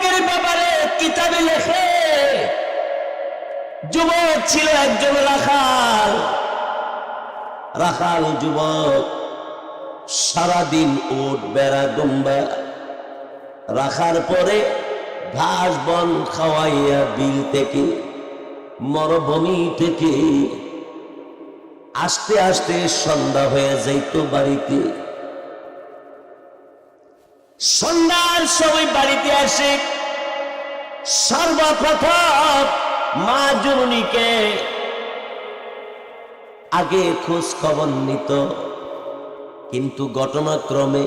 যুবকের ব্যাপারে কিতাবে লেখে। যুবক ছিল একজন রাখাল। রাখাল যুবক সারাদিন ওট বেড়া দুম্বা রাখার পরে ঘাস, বন খাওয়াইয়া বিল থেকে, মরভূমি থেকে আস্তে আস্তে সন্ধ্যা হয়ে যাইত বাড়িতে। সন্ধ্যার সময় বাড়িতে আসে। সর্বপ্রথম মা জননীকে আগে খোঁজ খবর নিত। কিন্তু ঘটনাক্রমে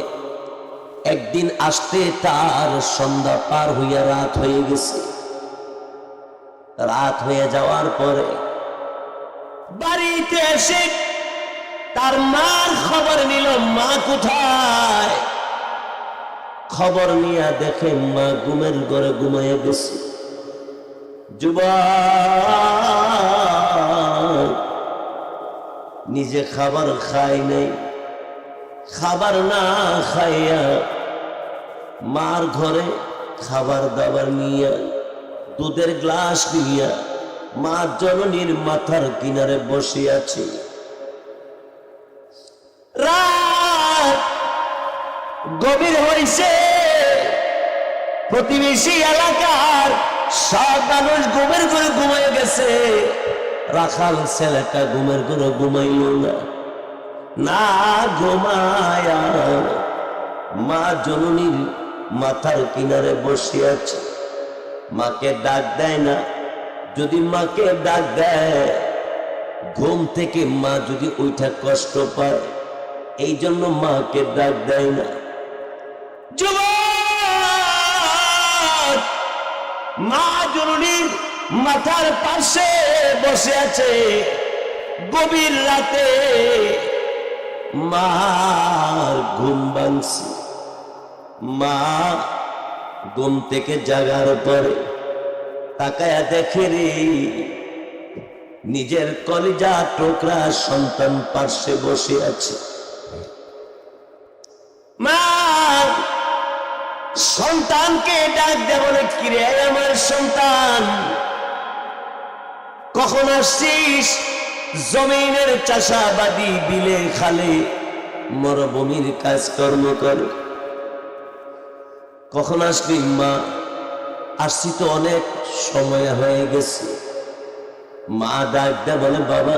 একদিন আসতে তার সন্ধ্যা পার হইয়া রাত হয়ে গেছে। রাত হয়ে যাওয়ার পরে বাড়িতে এসে তার মার খবর নিল, মা কোথায়? খবর নিয়ে দেখে মা ঘুমের ঘরে ঘুমাইয়া গেছে। যুবক, নিজে খাবার খাই নাই। খাবার না খাইয়া মার ঘরে খাবার দাবার নিয়া, দুধের গ্লাস নিয়া, মা জননীর মাথার কিনারে বসে আছে গভীর হয়েছে প্রতিবেশী এলাকার সব মানুষ ঘুমের করে ঘুমাই গেছে। রাখাল ছেলেটা ঘুমের করে ঘুমাইল না। না ঘুমায়া মা জননীর মাথার কিনারে বসে আছে। মাকে ডাক দেয় না। যদি মাকে ডাক দেয়, ঘুম থেকে মা যদি ওইটা কষ্ট পায় এই জন্য মাকে ডাক দেয় না। মা জননীর মাথার পাশে বসে আছে। গভীর রাতে মার ঘুম ভাঙছে। মা ঘুম থেকে জাগার পরে তাকায়া দেখে রে, নিজের কলিজা টোকরা সন্তান পার্শ্বে বসে আছে। সন্তানকে ডাক দে বলে, কিরে আমার সন্তান? কখন আসছিস? জমিনের চাষাবাদী বিলে খালে মরভূমির কাজকর্ম করে। কখন আসবি মা? আসছি তো অনেক সময় হয়ে গেছে। মা ডাক দে বলে, বাবা,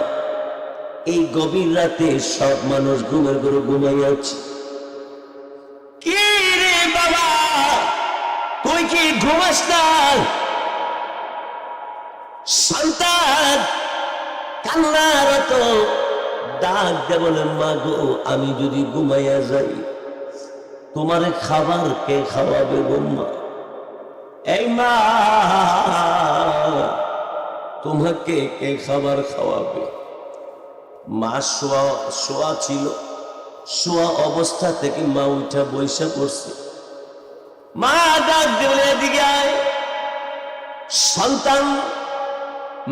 এই গভীর রাতে সব মানুষ ঘুমের ঘরে ঘুমাই ঘুমাস সন্তান কান্নারত ডাক মা গো, আমি যদি ঘুমাইয়া যাই, তোমারে খাবার কে খাওয়াবে গোম্মা এই মা, তোমাকে কে খাবার খাওয়াবে? মা শোয়া শোয়া ছিল, শোয়া অবস্থা থেকে মা উঠা বৈশা পড়ছে। মা ডাক দেবলে এদিকে আয়। সন্তান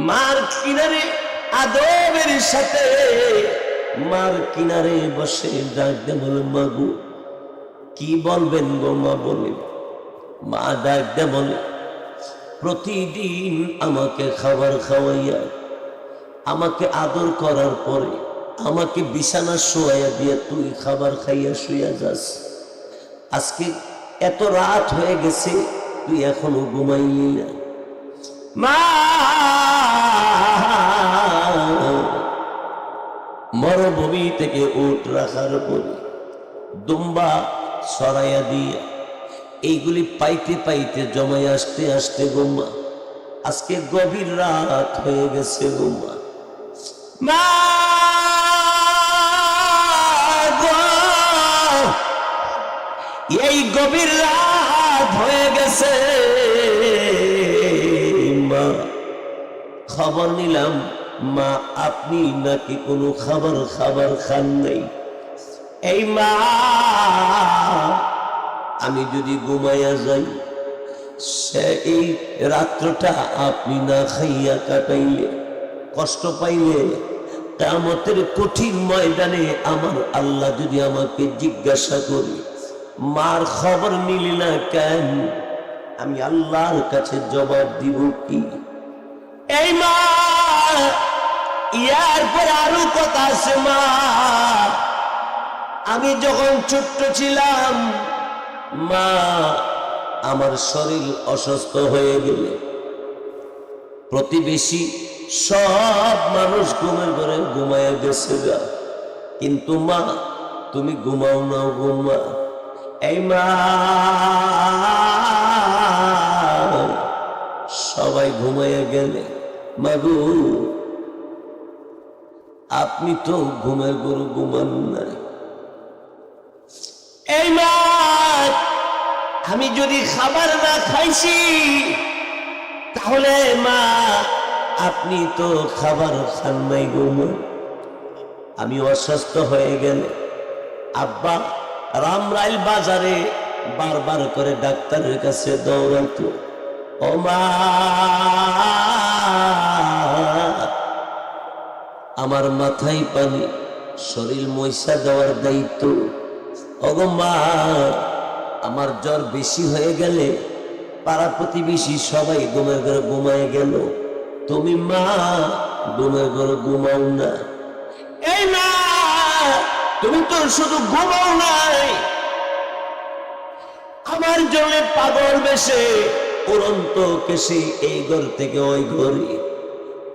মার কিনারে, আদবের সাথে মার কিনারে বসে ডাক দে বলে মাগু কি বলবেন গো মা বলে? মা ডাক দে বলে, প্রতিদিন আমাকে খাবার খাওয়াইয়া, আমাকে আদর করার পরে আমাকে বিছানা শোয়াইয়া দিয়ে তুই খাবার খাইয়া শুয়া যাস। আজকে এত রাত হয়ে গেছে, তুই এখনও ঘুমাইলি না। মা! মরভূমি থেকে উঠ রাখার পরে দুম্বা সরাইয়া দিয়া, এইগুলি পাইতে পাইতে জমাই আসতে আসতে গোম্মা আজকে গভীর রাত হয়ে গেছে গোম্মা মা! গভীর রাত হয়ে গেছে। মা, খবর নিলাম। মা, আপনি নাকি কোনো খাবার খাবার খান নাই? এই মা, আমি যদি ঘুমাইয়া যাই, সে এই রাত্রটা আপনি না খাইয়া কাটাইলে, কষ্ট পাইলে কামতের কঠিন ময়দানে আমার আল্লাহ যদি আমাকে জিজ্ঞাসা করি মার খবর নিলি না কেন? আমি আল্লাহর কাছে জবাব দিব কি? এই মা, ইয়ার পর আরও কথা আছে মা। আমি যখন ছোট্ট ছিলাম, মা আমার শরীর অসুস্থ হয়ে গেলে প্রতিবেশী সব মানুষ ঘুমের ঘরে ঘুমায় গেছে কিন্তু মা, তুমি ঘুমাও না ঘুমা এই মা সবাই ঘুমাইয়া গেলে, মাগু, আপনি তো ঘুমের গরু ঘুমান নাই। এই মা, আমি যদি খাবার না খাইছি, তাহলে মা, আপনি তো খাবার খান নাই ঘুমা আমি অসুস্থ হয়ে গেলে, আব্বা রামরাইল বাজারে বারবার করে ডাক্তারের কাছে দৌড়াতো ও মা! আমার মাথায় পানি, শরীর ময়সা দেওয়ার দায়িত্ব। ওগো আমার জ্বর বেশি হয়ে গেলে পাড়া প্রতিবেশী সবাই ঘুমের ঘরে ঘুমায় গেল। তুমি মা, ঘুমের ঘরে ঘুমাও না। তুমি তো শুধু ঘুমাও নাই। আমার জন্য পাগল বেশে, উড়ন্ত কেসে এই ঘর থেকে ওই ঘরে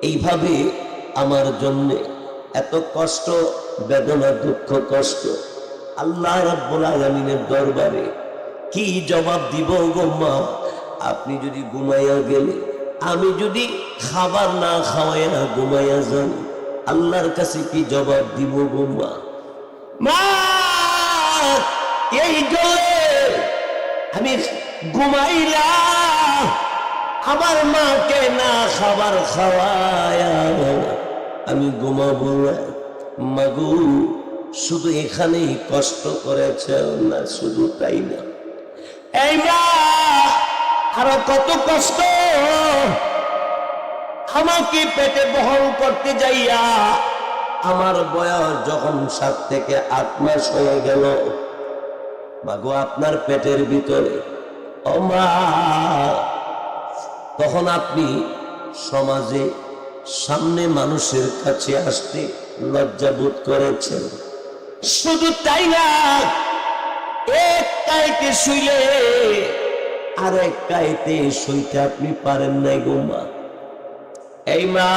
এইভাবে আমার জন্য এত কষ্ট, বেদনা, দুঃখ, কষ্ট। আল্লাহ রাব্বুল আলামিনের দরবারে কি জবাব দিব গো মা? আপনি যদি ঘুমাইয়া গেলে, আমি যদি খাবার না খাওয়াইয়া ঘুমাইয়া যান আল্লাহর কাছে কি জবাব দিব গো মা? মা এই আমি ঘুমাইলাম। আমার মাকে না খাবার খাওয়ায়া আমি ঘুমাবো মাগু, শুধু এখানেই কষ্ট করেছে না, শুধু তাই না? এই মা, আরও কত কষ্ট। আমাকে পেটে বহন করতে যাইয়া আমার বয়স যখন সাত থেকে আট মাস হয়ে গেল মাগো আপনার পেটের ভিতরে। তখন আপনি সমাজে সামনে মানুষের কাছে আসতে লজ্জাবোধ করেছেন। শুধু তাই না, এক কাইতে শুইলে আর এক কাইতে শুইতে আপনি পারেন নাই গো মা। এই মা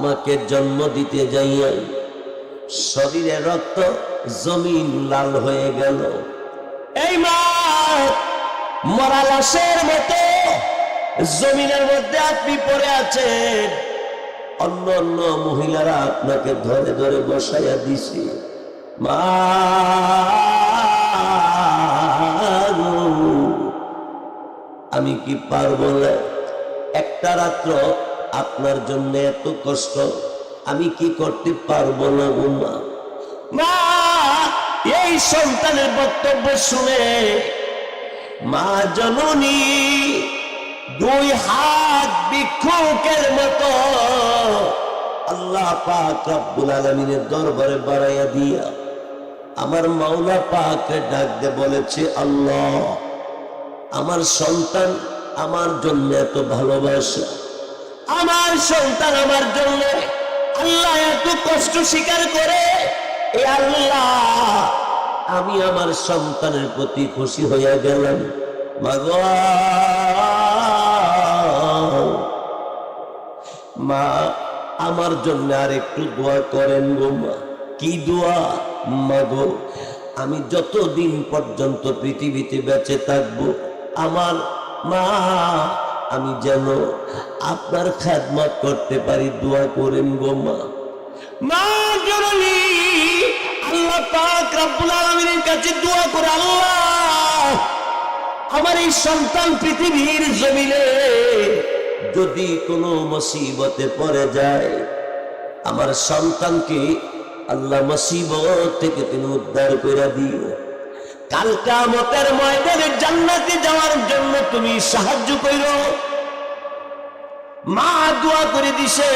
আমাকে জন্ম দিতে যাইয়া শরীরে রক্ত জমিন লাল হয়ে গেল। এই মা, মরা লাশের মতো জমিনের মধ্যে আপনি পড়ে আছেন। অন্য অন্য মহিলারা আপনাকে ধরে ধরে বসাইয়া দিছে। মা, আমি কি পারব না? একটা রাত্র আপনার জন্য এত কষ্ট, আমি কি করতে পারব না গো মা? এই সন্তানের বক্তব্য শুনে মা জননী দুই হাত ভিক্ষুকের মতো আল্লাহ পাক রব্বুল আলমিনের দরবারে বাড়াইয়া দিয়া আমার মাওলা পাককে ডাক দে বলেছে, আল্লাহ, আমার সন্তান আমার জন্য এত ভালোবাসা। আমার সন্তান আমার জন্য আল্লাহ এত কষ্ট স্বীকার করে। এ আল্লাহ, আমি আমার সন্তানের প্রতি খুশি হইয়া গেলাম। মা, আমার জন্য আর একটু দোয়া করেন গো মা। কি দোয়া? মা গো আমি যতদিন পর্যন্ত পৃথিবীতে বেঁচে থাকব, আমার মা আমি যেন আপনার খেদমত করতে পারি, দোয়া করেন গো মা। মা, জননী, আল্লাহ পাক রব্বুল আলামিনের কাছে দোয়া করে, আল্লাহ, আমার এই সন্তান পৃথিবীর জমিনে যদি কোনো মুসিবতে পড়ে যায়, আমার সন্তানকে আল্লাহ মুসিবত থেকে তুমি উদ্ধার করে দিও। কাল কামতের ময়দানে জান্নাতে যাওয়ার জন্য তুমি সাহায্য করো মা দোয়া করে দিছে